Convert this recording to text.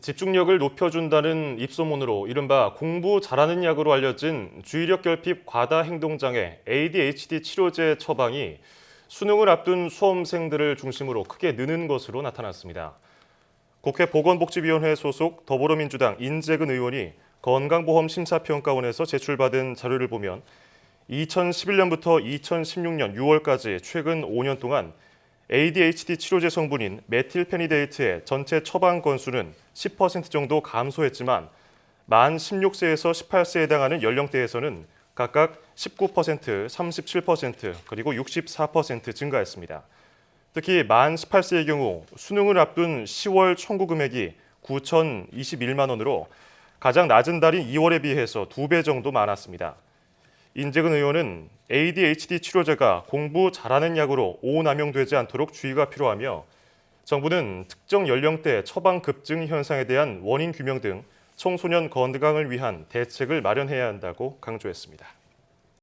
집중력을 높여준다는 입소문으로 이른바 공부 잘하는 약으로 알려진 주의력 결핍 과다 행동장애 ADHD 치료제 처방이 수능을 앞둔 수험생들을 중심으로 크게 느는 것으로 나타났습니다. 국회 보건복지위원회 소속 더불어민주당 인재근 의원이 건강보험심사평가원에서 제출받은 자료를 보면 2011년부터 2016년 6월까지 최근 5년 동안 ADHD 치료제 성분인 메틸페니데이트의 전체 처방 건수는 10% 정도 감소했지만 만 16세에서 18세에 해당하는 연령대에서는 각각 19%, 37% 그리고 64% 증가했습니다. 특히 만 18세의 경우 수능을 앞둔 10월 청구 금액이 9,021만 원으로 가장 낮은 달인 2월에 비해서 두 배 정도 많았습니다. 인재근 의원은 ADHD 치료제가 공부 잘하는 약으로 오남용되지 않도록 주의가 필요하며 정부는 특정 연령대 처방 급증 현상에 대한 원인 규명 등 청소년 건강을 위한 대책을 마련해야 한다고 강조했습니다.